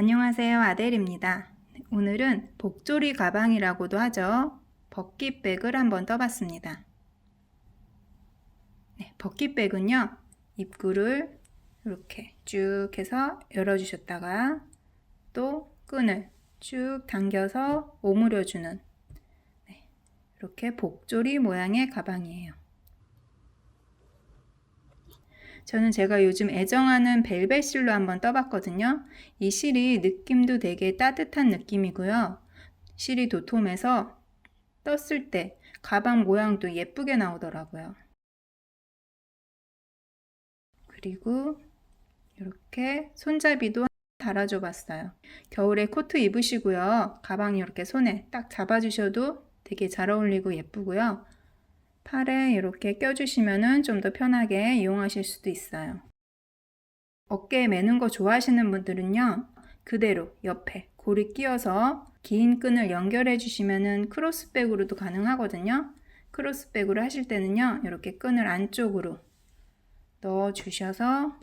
안녕하세요. 아델입니다. 오늘은 복조리 가방이라고도 하죠. 버킷백을 한번 떠봤습니다. 네, 버킷백은요, 입구를 이렇게 쭉 해서 열어주셨다가 또 끈을 쭉 당겨서 오므려주는 네, 이렇게 복조리 모양의 가방이에요. 저는 제가 요즘 애정하는 벨벳 실로 한번 떠봤거든요. 이 실이 느낌도 되게 따뜻한 느낌이고요. 실이 도톰해서 떴을 때 가방 모양도 예쁘게 나오더라고요. 그리고 이렇게 손잡이도 달아줘 봤어요. 겨울에 코트 입으시고요. 가방 이렇게 손에 딱 잡아주셔도 되게 잘 어울리고 예쁘고요. 팔에 이렇게 껴주시면 좀 더 편하게 이용하실 수도 있어요. 어깨에 매는 거 좋아하시는 분들은요. 그대로 옆에 고리 끼워서 긴 끈을 연결해 주시면 크로스백으로도 가능하거든요. 크로스백으로 하실 때는요. 이렇게 끈을 안쪽으로 넣어 주셔서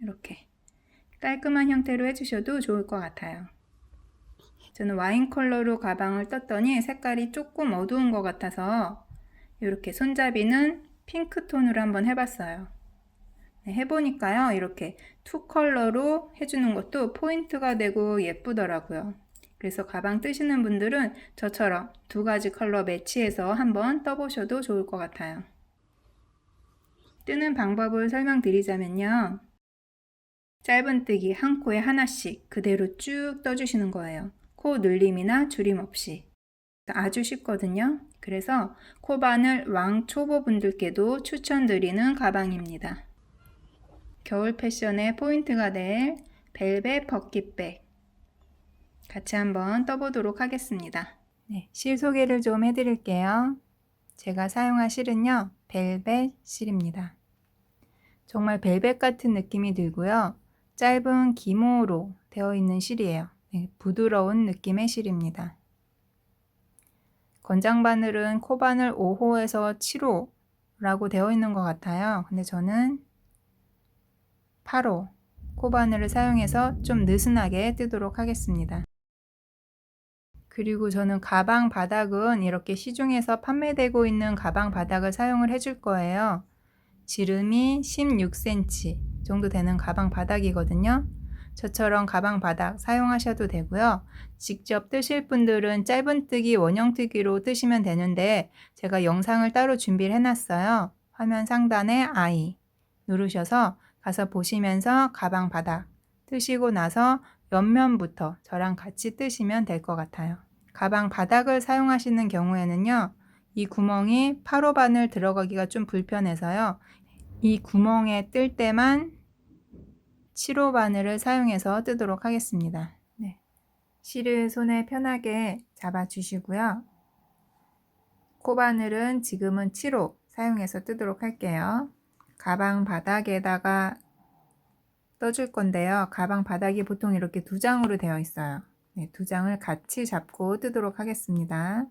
이렇게 깔끔한 형태로 해주셔도 좋을 것 같아요. 저는 와인 컬러로 가방을 떴더니 색깔이 조금 어두운 것 같아서 이렇게 손잡이는 핑크톤으로 한번 해봤어요. 네, 해보니까요. 이렇게 투 컬러로 해주는 것도 포인트가 되고 예쁘더라고요. 그래서 가방 뜨시는 분들은 저처럼 두 가지 컬러 매치해서 한번 떠보셔도 좋을 것 같아요. 뜨는 방법을 설명드리자면요. 짧은뜨기 한 코에 하나씩 그대로 쭉 떠주시는 거예요. 코 늘림이나 줄임 없이. 아주 쉽거든요. 그래서 코바늘 왕 초보분들께도 추천드리는 가방입니다. 겨울 패션의 포인트가 될 벨벳 버킷백 같이 한번 떠보도록 하겠습니다. 네, 실 소개를 좀 해드릴게요. 제가 사용한 실은요, 벨벳 실입니다. 정말 벨벳 같은 느낌이 들고요. 짧은 기모로 되어 있는 실이에요. 네, 부드러운 느낌의 실입니다. 권장 바늘은 코바늘 5호에서 7호라고 되어 있는 것 같아요. 근데 저는 8호 코바늘을 사용해서 좀 느슨하게 뜨도록 하겠습니다. 그리고 저는 가방 바닥은 이렇게 시중에서 판매되고 있는 가방 바닥을 사용을 해줄 거예요. 지름이 16cm 정도 되는 가방 바닥이거든요. 저처럼 가방 바닥 사용하셔도 되고요. 직접 뜨실 분들은 짧은뜨기 원형뜨기로 뜨시면 되는데 제가 영상을 따로 준비를 해놨어요. 화면 상단에 I 누르셔서 가서 보시면서 가방 바닥 뜨시고 나서 옆면부터 저랑 같이 뜨시면 될 것 같아요. 가방 바닥을 사용하시는 경우에는요. 이 구멍이 8호 바늘 들어가기가 좀 불편해서요. 이 구멍에 뜰 때만 7호 바늘을 사용해서 뜨도록 하겠습니다. 네. 실을 손에 편하게 잡아 주시고요. 코바늘은 지금은 7호 사용해서 뜨도록 할게요. 가방 바닥에다가 떠줄 건데요. 가방 바닥이 보통 이렇게 두 장으로 되어 있어요. 네, 두 장을 같이 잡고 뜨도록 하겠습니다.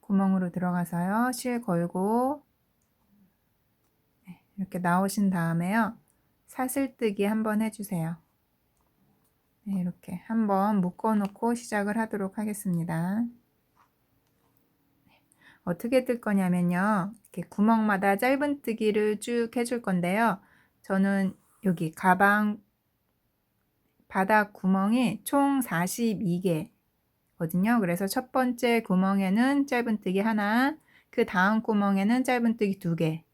구멍으로 들어가서요. 실 걸고 네, 이렇게 나오신 다음에요. 사슬뜨기 한번 해주세요. 네, 이렇게 한번 묶어놓고 시작을 하도록 하겠습니다. 네, 어떻게 뜰 거냐면요. 이렇게 구멍마다 짧은뜨기를 쭉 해줄 건데요. 저는 여기 가방 바닥 구멍이 총 42개거든요. 그래서 첫 번째 구멍에는 짧은뜨기 하나, 그 다음 구멍에는 짧은뜨기 두 개,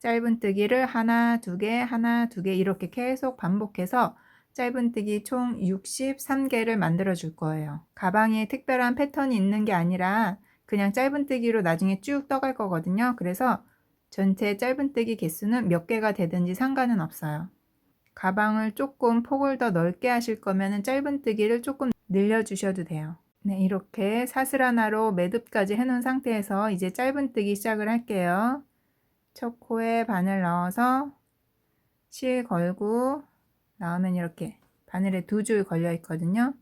짧은뜨기를 하나, 두 개, 하나, 두 개 이렇게 계속 반복해서 짧은뜨기 총 63개를 만들어 줄 거예요. 가방에 특별한 패턴이 있는 게 아니라 그냥 짧은뜨기로 나중에 쭉 떠갈 거거든요. 그래서 전체 짧은뜨기 개수는 몇 개가 되든지 상관은 없어요. 가방을 조금 폭을 더 넓게 하실 거면 짧은뜨기를 조금 늘려주셔도 돼요. 네, 이렇게 사슬 하나로 매듭까지 해놓은 상태에서 이제 짧은뜨기 시작을 할게요. 첫 코에 바늘 넣어서 실 걸고 나오면 이렇게 바늘에 두 줄 걸려 있거든요.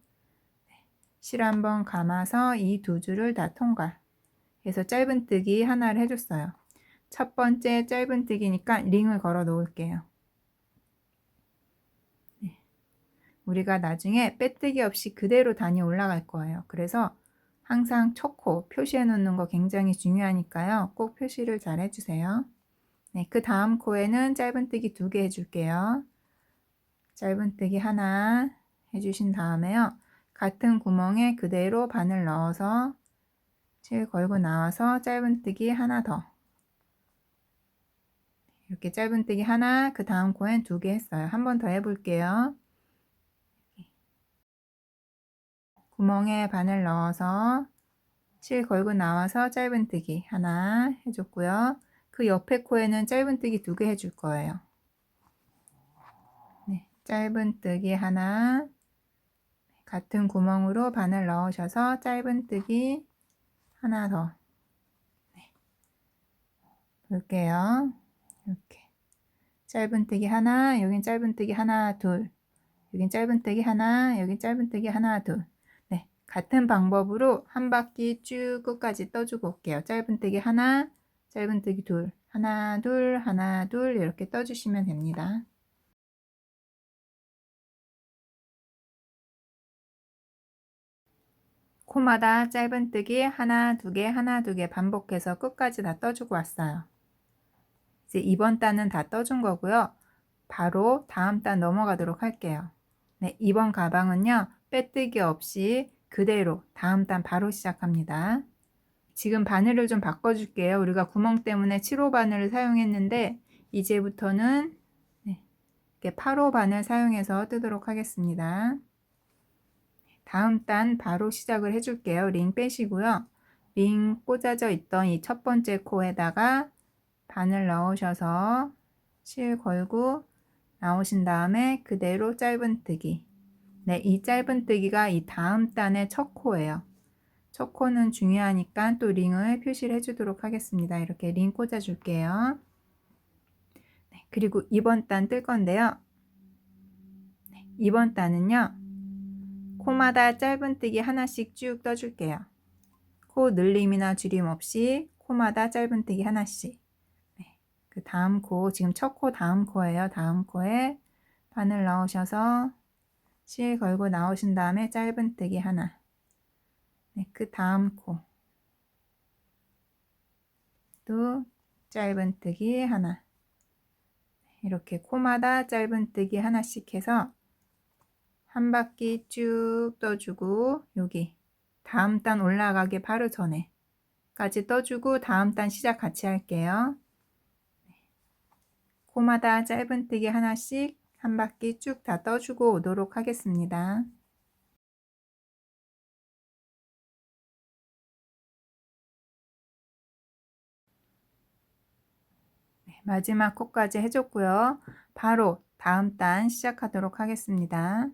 실 한번 감아서 이 두 줄을 다 통과. 해서 짧은뜨기 하나를 해줬어요. 첫 번째 짧은뜨기니까 링을 걸어 놓을게요. 네. 우리가 나중에 빼뜨기 없이 그대로 단이 올라갈 거예요. 그래서 항상 첫코 표시해 놓는 거 굉장히 중요하니까요. 꼭 표시를 잘 해주세요. 네, 그 다음 코에는 짧은뜨기 두 개 해줄게요. 짧은뜨기 하나 해주신 다음에요. 같은 구멍에 그대로 바늘 넣어서 실 걸고 나와서 짧은뜨기 하나 더 이렇게 짧은뜨기 하나 그 다음 코엔 두 개 했어요. 한 번 더 해볼게요. 구멍에 바늘 넣어서 실 걸고 나와서 짧은뜨기 하나 해줬고요. 그 옆에 코에는 짧은뜨기 두 개 해줄 거예요. 네, 짧은뜨기 하나 같은 구멍으로 바늘 넣으셔서 짧은뜨기 하나 더 네. 볼게요. 이렇게 짧은뜨기 하나 여긴 짧은뜨기 하나 둘 여긴 짧은뜨기 하나 여긴 짧은뜨기 하나 둘 네, 같은 방법으로 한 바퀴 쭉 끝까지 떠주고 올게요. 짧은뜨기 하나 짧은뜨기 둘 하나 둘 하나 둘 이렇게 떠주시면 됩니다. 코마다 짧은뜨기 하나 두 개 하나 두 개 반복해서 끝까지 다 떠주고 왔어요. 이제 이번 단은 다 떠준 거고요. 바로 다음 단 넘어가도록 할게요. 네, 이번 가방은요. 빼뜨기 없이 그대로 다음 단 바로 시작합니다. 지금 바늘을 좀 바꿔줄게요. 우리가 구멍 때문에 7호 바늘을 사용했는데 이제부터는 네, 이렇게 8호 바늘 사용해서 뜨도록 하겠습니다. 다음 단 바로 시작을 해줄게요. 링 빼시고요. 링 꽂아져 있던 이 첫 번째 코에다가 바늘 넣으셔서 실 걸고 나오신 다음에 그대로 짧은뜨기 네, 이 짧은뜨기가 이 다음 단의 첫 코예요. 첫 코는 중요하니까 또 링을 표시를 해주도록 하겠습니다. 이렇게 링 꽂아줄게요. 네, 그리고 이번 단 뜰 건데요. 네, 이번 단은요. 코마다 짧은뜨기 하나씩 쭉 떠줄게요. 코 늘림이나 줄임 없이 코마다 짧은뜨기 하나씩. 네, 그 다음 코, 지금 첫 코 다음 코예요. 다음 코에 바늘 넣으셔서 실 걸고 나오신 다음에 짧은뜨기 하나. 네, 그 다음 코. 또 짧은뜨기 하나. 이렇게 코마다 짧은뜨기 하나씩 해서 한 바퀴 쭉 떠주고 여기 다음 단 올라가기 바로 전에까지 떠주고 다음 단 시작 같이 할게요. 코마다 짧은뜨기 하나씩 한 바퀴 쭉 다 떠주고 오도록 하겠습니다. 마지막 코까지 해줬고요. 바로 다음 단 시작하도록 하겠습니다.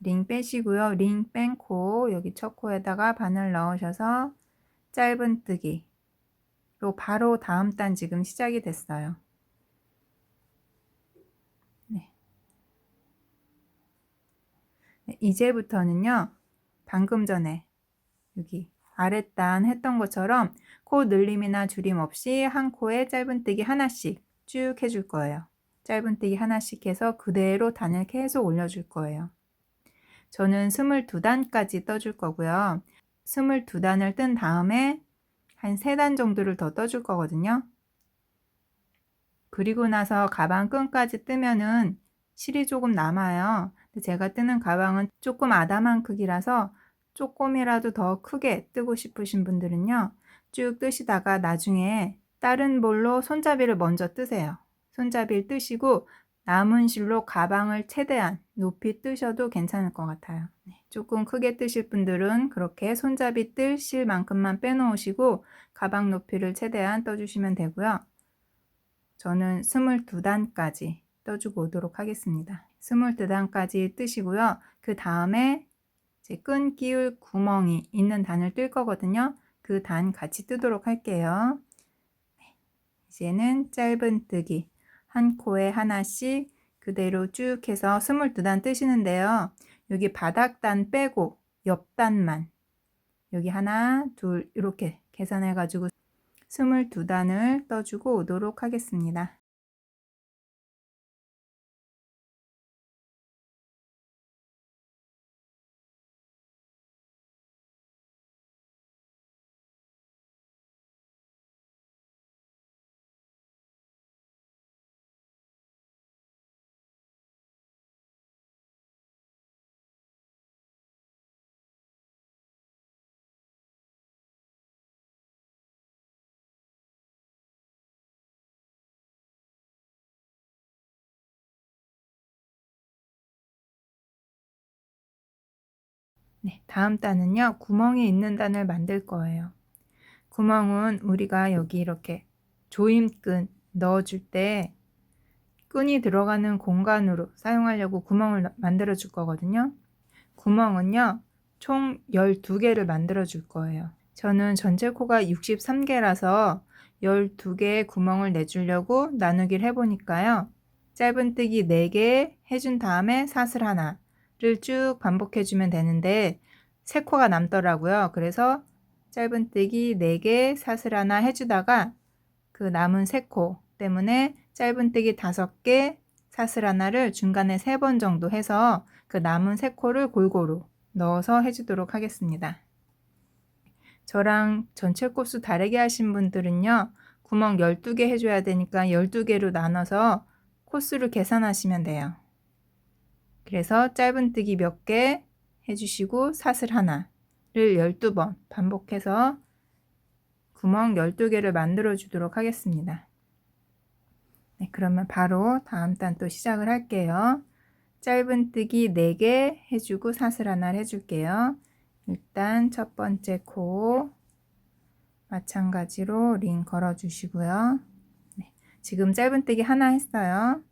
링 빼시고요. 링 뺀 코 여기 첫 코에다가 바늘 넣으셔서 짧은뜨기로 바로 다음 단 지금 시작이 됐어요. 네. 네, 이제부터는요. 방금 전에 여기 아랫단 했던 것처럼 코 늘림이나 줄임 없이 한 코에 짧은뜨기 하나씩 쭉 해줄 거예요. 짧은뜨기 하나씩 해서 그대로 단을 계속 올려줄 거예요. 저는 22단까지 떠줄 거고요. 22단을 뜬 다음에 한 3단 정도를 더 떠줄 거거든요. 그리고 나서 가방 끈까지 뜨면은 실이 조금 남아요. 제가 뜨는 가방은 조금 아담한 크기라서 조금이라도 더 크게 뜨고 싶으신 분들은요. 쭉 뜨시다가 나중에 다른 볼로 손잡이를 먼저 뜨세요. 손잡이를 뜨시고 남은 실로 가방을 최대한 높이 뜨셔도 괜찮을 것 같아요. 네, 조금 크게 뜨실 분들은 그렇게 손잡이 뜰 실만큼만 빼놓으시고 가방 높이를 최대한 떠주시면 되고요. 저는 22단까지 떠주고 오도록 하겠습니다. 22단까지 뜨시고요. 그 다음에 끈 끼울 구멍이 있는 단을 뜰 거거든요. 그 단 같이 뜨도록 할게요. 네, 이제는 짧은 뜨기 한 코에 하나씩 그대로 쭉 해서 22단 뜨시는데요. 여기 바닥단 빼고 옆단만 여기 하나, 둘 이렇게 계산해 가지고 22단을 떠주고 오도록 하겠습니다. 네, 다음 단은요. 구멍이 있는 단을 만들 거예요. 구멍은 우리가 여기 이렇게 조임끈 넣어줄 때 끈이 들어가는 공간으로 사용하려고 구멍을 만들어 줄 거거든요. 구멍은요. 총 12개를 만들어 줄 거예요. 저는 전체 코가 63개라서 12개의 구멍을 내주려고 나누기를 해보니까요. 짧은뜨기 4개 해준 다음에 사슬 하나 를 쭉 반복해주면 되는데 3코가 남더라고요. 그래서 짧은뜨기 4개 사슬 하나 해주다가 그 남은 3코 때문에 짧은뜨기 5개 사슬 하나를 중간에 3번 정도 해서 그 남은 3코를 골고루 넣어서 해주도록 하겠습니다. 저랑 전체 코수 다르게 하신 분들은요. 구멍 12개 해줘야 되니까 12개로 나눠서 코수를 계산하시면 돼요. 그래서 짧은뜨기 몇 개 해주시고 사슬 하나를 12번 반복해서 구멍 12개를 만들어 주도록 하겠습니다. 네, 그러면 바로 다음 단 또 시작을 할게요. 짧은뜨기 4개 해주고 사슬 하나를 해줄게요. 일단 첫 번째 코 마찬가지로 링 걸어 주시고요. 네, 지금 짧은뜨기 하나 했어요.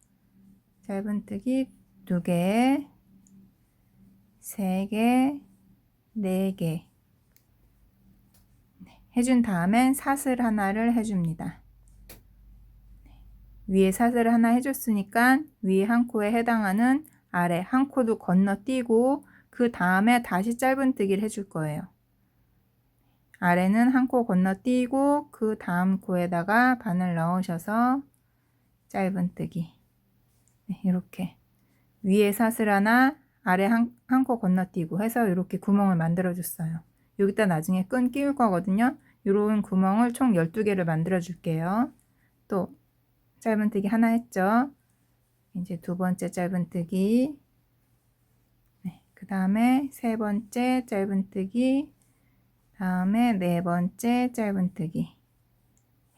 짧은뜨기 두 개, 세 개, 네 개. 네, 해준 다음엔 사슬 하나를 해줍니다. 네, 위에 사슬 하나 해줬으니까 위에 한 코에 해당하는 아래 한 코도 건너뛰고 그 다음에 다시 짧은뜨기를 해줄 거예요. 아래는 한 코 건너뛰고 그 다음 코에다가 바늘 넣으셔서 짧은뜨기 네, 이렇게 위에 사슬 하나 아래 한코 건너뛰고 해서 이렇게 구멍을 만들어 줬어요. 여기다 나중에 끈 끼울 거거든요. 이런 구멍을 총 12개를 만들어 줄게요. 또 짧은뜨기 하나 했죠. 이제 두 번째 짧은뜨기 네, 그 다음에 세 번째 짧은뜨기 다음에 네 번째 짧은뜨기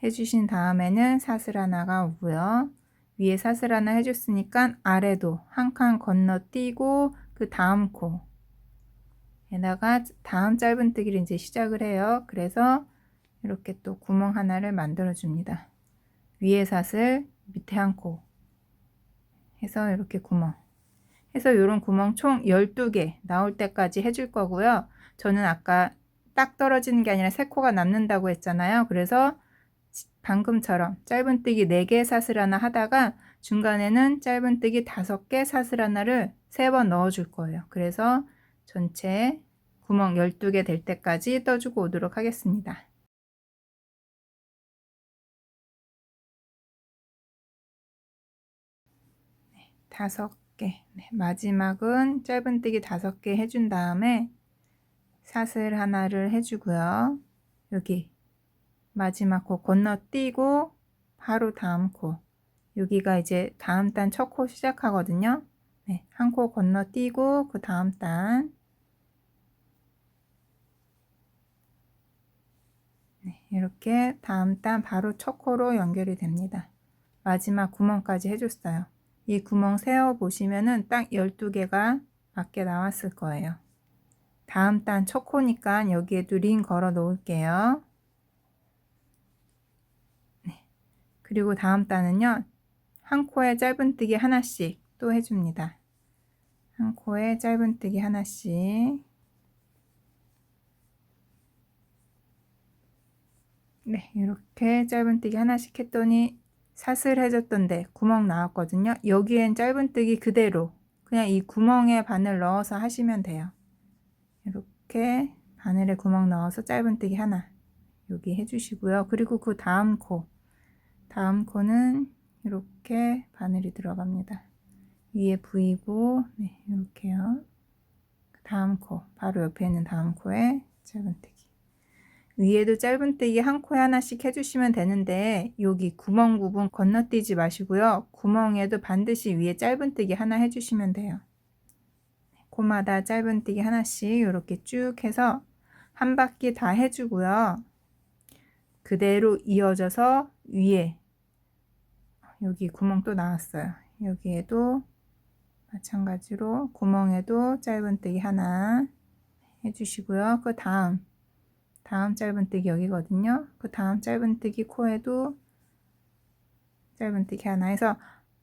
해주신 다음에는 사슬 하나가 오고요. 위에 사슬 하나 해줬으니까 아래도 한 칸 건너뛰고 그 다음 코에다가 다음 짧은뜨기를 이제 시작을 해요. 그래서 이렇게 또 구멍 하나를 만들어 줍니다. 위에 사슬 밑에 한 코 해서 이렇게 구멍 해서 이런 구멍 총 12개 나올 때까지 해줄 거고요. 저는 아까 딱 떨어지는 게 아니라 3코가 남는다고 했잖아요. 그래서 방금처럼 짧은뜨기 4개 사슬 하나 하다가 중간에는 짧은뜨기 5개 사슬 하나를 3번 넣어 줄 거예요. 그래서 전체 구멍 12개 될 때까지 떠주고 오도록 하겠습니다. 네, 다섯 개. 네, 마지막은 짧은뜨기 5개 해준 다음에 사슬 하나를 해주고요. 여기 마지막 코 건너뛰고 바로 다음 코 여기가 이제 다음 단 첫 코 시작하거든요. 네, 한 코 건너뛰고 그 다음 단 네, 이렇게 다음 단 바로 첫 코로 연결이 됩니다. 마지막 구멍까지 해줬어요. 이 구멍 세어 보시면은 딱 12개가 맞게 나왔을 거예요. 다음 단 첫 코니까 여기에도 링 걸어 놓을게요. 네. 그리고 다음 단은요. 한 코에 짧은뜨기 하나씩 또 해줍니다. 한 코에 짧은뜨기 하나씩 네, 이렇게 짧은뜨기 하나씩 했더니 사슬 해줬던데 구멍 나왔거든요. 여기엔 짧은뜨기 그대로 그냥 이 구멍에 바늘 넣어서 하시면 돼요. 이렇게 바늘에 구멍 넣어서 짧은뜨기 하나 여기 해주시고요. 그리고 그 다음 코 다음 코는 이렇게 바늘이 들어갑니다. 위에 부이고 네, 이렇게요. 그 다음 코 바로 옆에 있는 다음 코에 짧은뜨기 위에도 짧은뜨기 한 코에 하나씩 해주시면 되는데 여기 구멍 부분 건너뛰지 마시고요. 구멍에도 반드시 위에 짧은뜨기 하나 해주시면 돼요. 코마다 짧은뜨기 하나씩 이렇게 쭉 해서 한 바퀴 다 해주고요. 그대로 이어져서 위에 여기 구멍 또 나왔어요. 여기에도 마찬가지로 구멍에도 짧은뜨기 하나 해주시고요. 그 다음 다음 짧은뜨기 여기거든요. 그 다음 짧은뜨기 코에도 짧은뜨기 하나 해서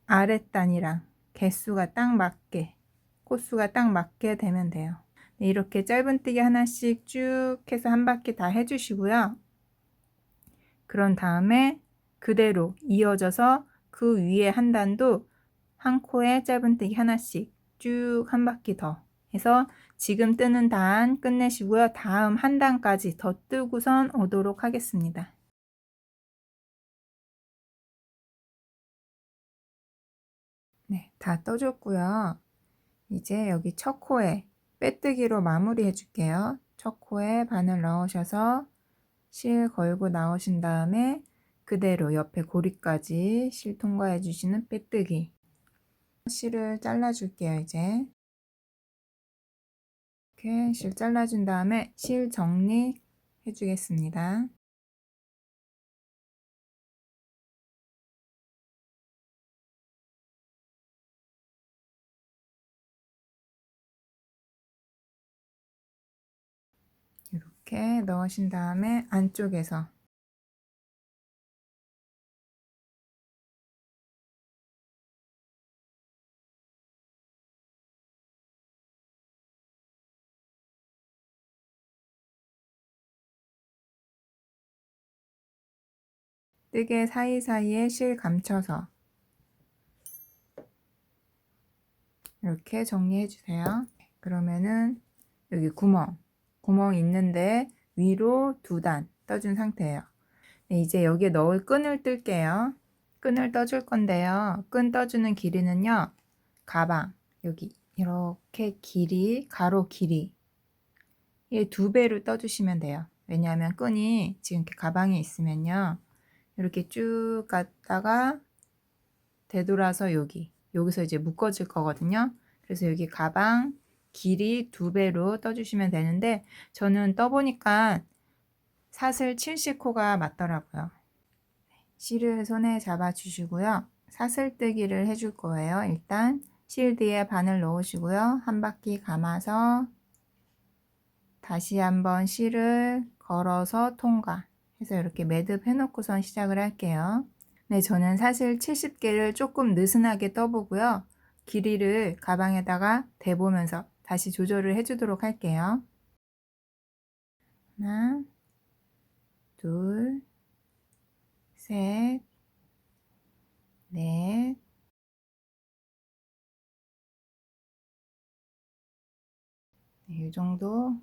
아랫단이랑 개수가 딱 맞게 코수가 딱 맞게 되면 돼요. 네, 이렇게 짧은뜨기 하나씩 쭉 해서 한 바퀴 다 해주시고요. 그런 다음에 그대로 이어져서 그 위에 한 단도 한 코에 짧은뜨기 하나씩 쭉 한 바퀴 더 해서 지금 뜨는 단 끝내시고요. 다음 한 단까지 더 뜨고선 오도록 하겠습니다. 네, 다 떠줬고요. 이제 여기 첫 코에 빼뜨기로 마무리 해줄게요. 첫 코에 바늘 넣으셔서 실 걸고 나오신 다음에 그대로 옆에 고리까지 실 통과해 주시는 빼뜨기. 실을 잘라 줄게요 이제. 이렇게 실 잘라 준 다음에 실 정리 해 주겠습니다. 이렇게 넣으신 다음에 안쪽에서 뜨개 사이사이에 실 감춰서 이렇게 정리해 주세요. 그러면은 여기 구멍, 구멍 있는데 위로 두 단 떠준 상태예요. 네, 이제 여기에 넣을 끈을 뜰게요. 끈을 떠줄 건데요. 끈 떠주는 길이는요. 가방 여기 이렇게 길이 가로 길이 이두 배로 떠주시면 돼요. 왜냐하면 끈이 지금 이렇게 가방에 있으면요. 이렇게 쭉 갔다가 되돌아서 여기 여기서 이제 묶어질 거거든요. 그래서 여기 가방 길이 두 배로 떠주시면 되는데 저는 떠보니까 사슬 70호가 맞더라고요. 실을 손에 잡아 주시고요. 사슬 뜨기를 해줄 거예요. 일단 실 뒤에 바늘 넣으시고요. 한 바퀴 감아서 다시 한번 실을 걸어서 통과 해서 이렇게 매듭 해놓고선 시작을 할게요. 네, 저는 사실 70개를 조금 느슨하게 떠보고요. 길이를 가방에다가 대보면서 다시 조절을 해주도록 할게요. 하나, 둘, 셋, 넷, 네, 이 정도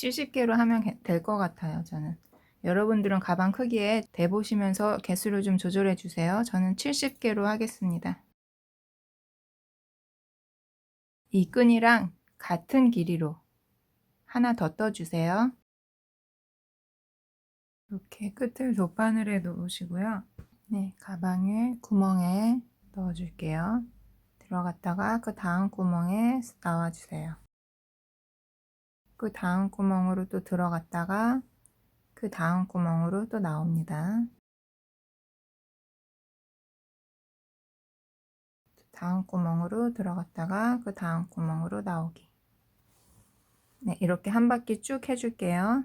70개로 하면 될 것 같아요. 저는. 여러분들은 가방 크기에 대보시면서 개수를 좀 조절해 주세요. 저는 70개로 하겠습니다. 이 끈이랑 같은 길이로 하나 더 떠주세요. 이렇게 끝을 돗바늘에 놓으시고요. 네, 가방에 구멍에 넣어줄게요. 들어갔다가 그 다음 구멍에 나와주세요. 그 다음 구멍으로 또 들어갔다가 그 다음 구멍으로 또 나옵니다. 다음 구멍으로 들어갔다가 그 다음 구멍으로 나오기. 네, 이렇게 한 바퀴 쭉 해줄게요.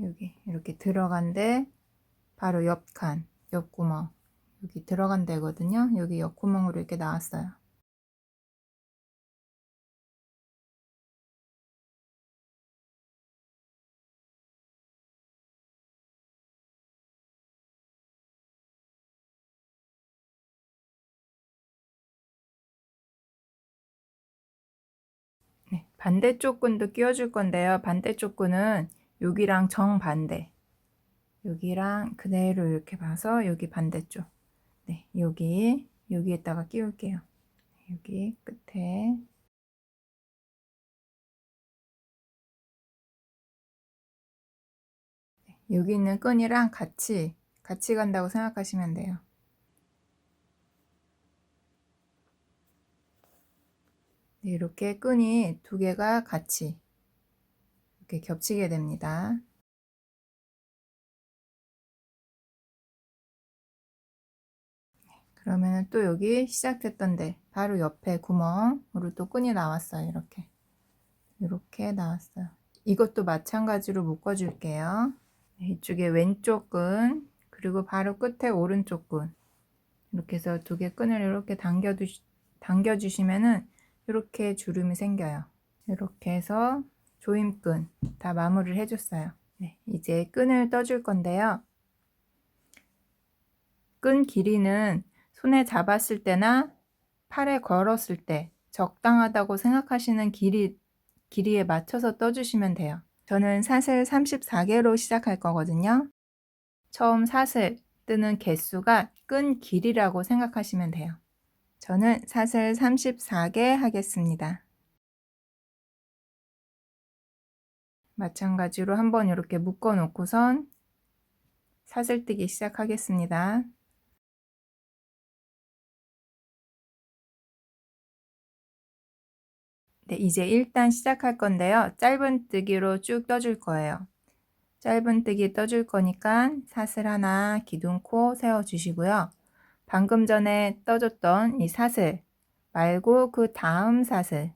여기 이렇게 들어간 데 바로 옆 칸, 옆구멍 여기 들어간 데거든요. 여기 옆구멍으로 이렇게 나왔어요. 반대쪽 끈도 끼워줄 건데요. 반대쪽 끈은 여기랑 정반대. 여기랑 그대로 이렇게 봐서 여기 반대쪽. 네, 여기, 여기에다가 끼울게요. 여기 끝에. 네, 여기 있는 끈이랑 같이, 같이 간다고 생각하시면 돼요. 이렇게 끈이 두 개가 같이 이렇게 겹치게 됩니다. 그러면 또 여기 시작됐던데 바로 옆에 구멍으로 또 끈이 나왔어요. 이렇게. 이렇게 나왔어요. 이것도 마찬가지로 묶어 줄게요. 네, 이쪽에 왼쪽 끈 그리고 바로 끝에 오른쪽 끈 이렇게 해서 두 개 끈을 이렇게 당겨 두 당겨 주시면은 이렇게 주름이 생겨요. 이렇게 해서 조임끈 다 마무리를 해줬어요. 네, 이제 끈을 떠줄 건데요. 끈 길이는 손에 잡았을 때나 팔에 걸었을 때 적당하다고 생각하시는 길이, 길이에 맞춰서 떠주시면 돼요. 저는 사슬 34개로 시작할 거거든요. 처음 사슬 뜨는 개수가 끈 길이라고 생각하시면 돼요. 저는 사슬 34개 하겠습니다. 마찬가지로 한번 이렇게 묶어 놓고선 사슬뜨기 시작하겠습니다. 네, 이제 일단 시작할 건데요. 짧은 뜨기로 쭉 떠줄 거예요. 짧은 뜨기 떠줄 거니까 사슬 하나 기둥코 세워 주시고요. 방금 전에 떠줬던 이 사슬 말고 그 다음 사슬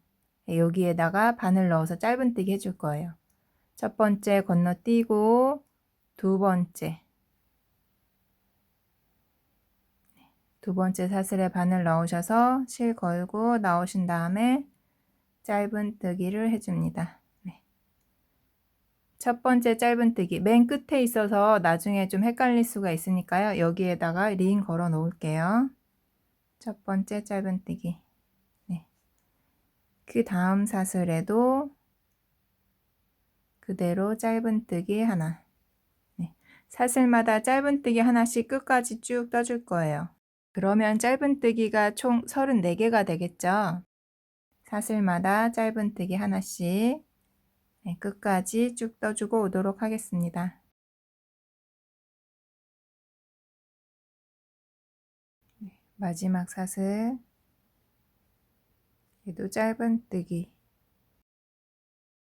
여기에다가 바늘 넣어서 짧은 뜨기 해줄 거예요. 첫 번째 건너뛰고 두 번째 두 번째 사슬에 바늘 넣으셔서 실 걸고 나오신 다음에 짧은 뜨기를 해줍니다. 네. 첫 번째 짧은 뜨기 맨 끝에 있어서 나중에 좀 헷갈릴 수가 있으니까요. 여기에다가 링 걸어 놓을게요. 첫 번째 짧은 뜨기 네. 그 다음 사슬에도 그대로 짧은 뜨기 하나 네. 사슬마다 짧은 뜨기 하나씩 끝까지 쭉 떠줄 거예요. 그러면 짧은 뜨기가 총 34개가 되겠죠. 사슬마다 짧은 뜨기 하나씩 네, 끝까지 쭉 떠주고 오도록 하겠습니다. 네, 마지막 사슬 얘도 짧은 뜨기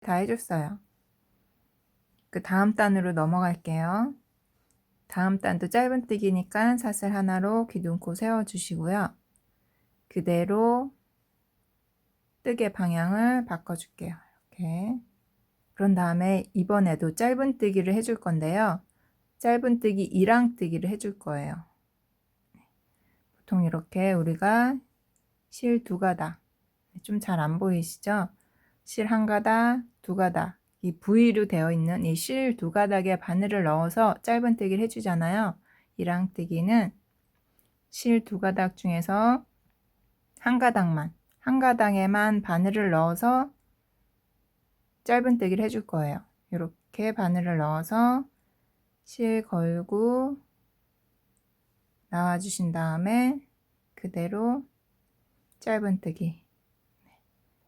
다 해줬어요. 그 다음 단으로 넘어갈게요. 다음 단도 짧은 뜨기니까 사슬 하나로 기둥코 세워주시고요. 그대로 뜨개 방향을 바꿔줄게요. 이렇게. 그런 다음에 이번에도 짧은 뜨기를 해줄 건데요. 짧은 뜨기 이랑 뜨기를 해줄 거예요. 보통 이렇게 우리가 실 두 가닥 좀 잘 안 보이시죠? 실 한 가닥, 두 가닥 이 V로 되어 있는 이 실 두 가닥에 바늘을 넣어서 짧은 뜨기를 해주잖아요. 이랑 뜨기는 실 두 가닥 중에서 한 가닥만 한 가닥에만 바늘을 넣어서 짧은 뜨기를 해줄 거예요. 이렇게 바늘을 넣어서 실 걸고 나와 주신 다음에 그대로 짧은 뜨기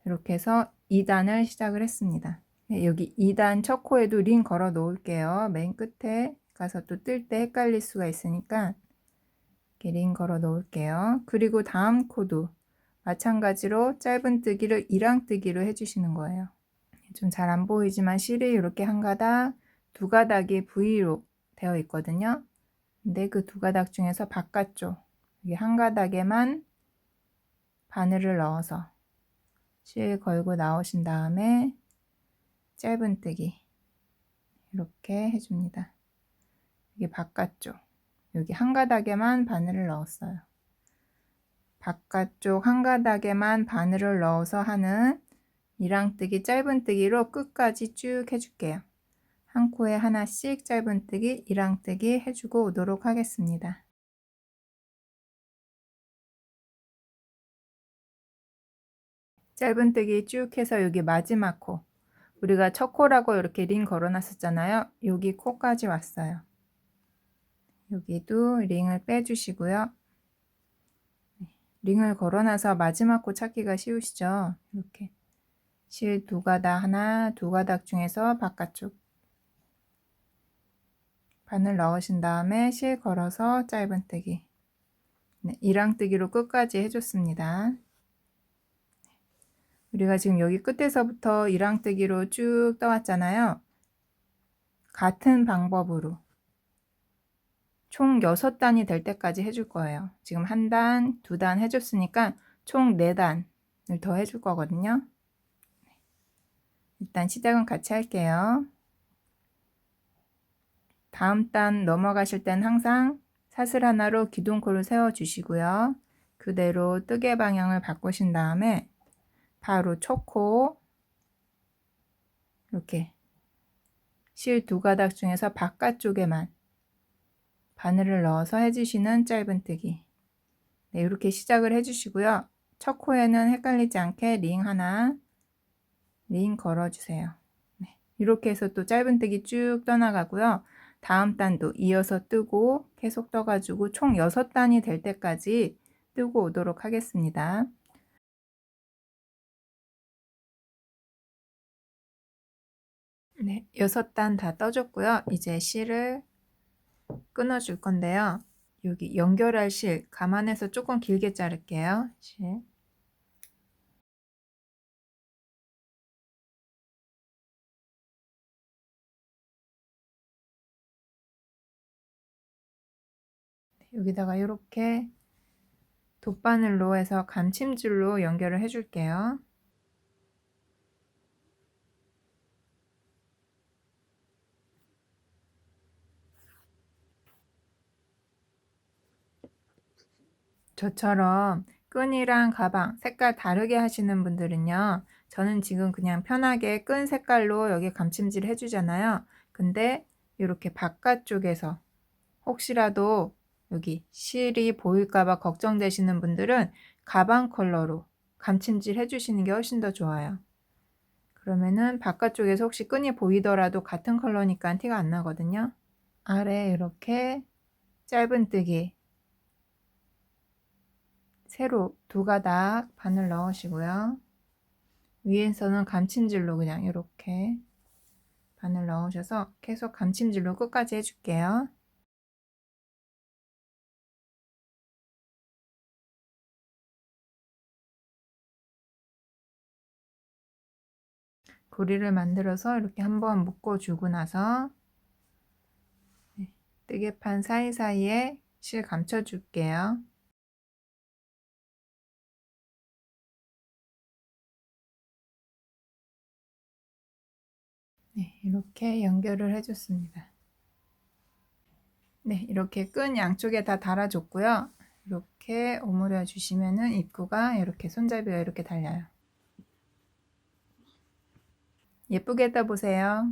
이렇게 해서 2단을 시작을 했습니다. 네, 여기 2단 첫 코에도 링 걸어 놓을게요. 맨 끝에 가서 또 뜰 때 헷갈릴 수가 있으니까 이렇게 링 걸어 놓을게요. 그리고 다음 코도 마찬가지로 짧은 뜨기를 이랑 뜨기로 해주시는 거예요. 좀 잘 안 보이지만 실이 이렇게 한 가닥, 두 가닥이 V로 되어 있거든요. 근데 그 두 가닥 중에서 바깥쪽, 여기 한 가닥에만 바늘을 넣어서 실 걸고 나오신 다음에 짧은 뜨기 이렇게 해줍니다. 여기 바깥쪽, 여기 한 가닥에만 바늘을 넣었어요. 바깥쪽 한 가닥에만 바늘을 넣어서 하는 이랑뜨기 짧은뜨기로 끝까지 쭉 해줄게요. 한 코에 하나씩 짧은뜨기, 이랑뜨기 해주고 오도록 하겠습니다. 짧은뜨기 쭉 해서 여기 마지막 코 우리가 첫 코라고 이렇게 링 걸어놨었잖아요. 여기 코까지 왔어요. 여기도 링을 빼주시고요. 링을 걸어놔서 마지막 코 찾기가 쉬우시죠? 이렇게 실 두 가닥 하나 두 가닥 중에서 바깥쪽 바늘 넣으신 다음에 실 걸어서 짧은뜨기 네, 이랑뜨기로 끝까지 해줬습니다. 우리가 지금 여기 끝에서부터 이랑뜨기로 쭉 떠왔잖아요. 같은 방법으로 총 6단이 될 때까지 해줄 거예요. 지금 한 단, 두 단 해줬으니까 총 4단을 더 해줄 거거든요. 일단 시작은 같이 할게요. 다음 단 넘어가실 땐 항상 사슬 하나로 기둥코를 세워주시고요. 그대로 뜨개 방향을 바꾸신 다음에 바로 초코 이렇게 실 두 가닥 중에서 바깥쪽에만 바늘을 넣어서 해주시는 짧은뜨기 네, 이렇게 시작을 해주시고요. 첫 코에는 헷갈리지 않게 링 하나 링 걸어주세요. 네, 이렇게 해서 또 짧은뜨기 쭉 떠나가고요. 다음 단도 이어서 뜨고 계속 떠가지고 총 6단이 될 때까지 뜨고 오도록 하겠습니다. 네, 6단 다 떠줬고요. 이제 실을 끊어줄 건데요. 여기 연결할 실 감안해서 조금 길게 자를게요. 실. 여기다가 이렇게 돗바늘로 해서 감침줄로 연결을 해줄게요. 저처럼 끈이랑 가방 색깔 다르게 하시는 분들은요. 저는 지금 그냥 편하게 끈 색깔로 여기 감침질 해주잖아요. 근데 이렇게 바깥쪽에서 혹시라도 여기 실이 보일까봐 걱정되시는 분들은 가방 컬러로 감침질 해주시는 게 훨씬 더 좋아요. 그러면은 바깥쪽에서 혹시 끈이 보이더라도 같은 컬러니까 티가 안 나거든요. 아래 이렇게 짧은뜨기 세로 두 가닥 바늘 넣으시고요. 위에서는 감침질로 그냥 이렇게 바늘 넣으셔서 계속 감침질로 끝까지 해줄게요. 고리를 만들어서 이렇게 한번 묶어주고 나서 네, 뜨개판 사이사이에 실 감춰줄게요. 네, 이렇게 연결을 해줬습니다. 네, 이렇게 끈 양쪽에 다 달아줬고요. 이렇게 오므려 주시면은 입구가 이렇게 손잡이가 이렇게 달려요. 예쁘게 떠보세요.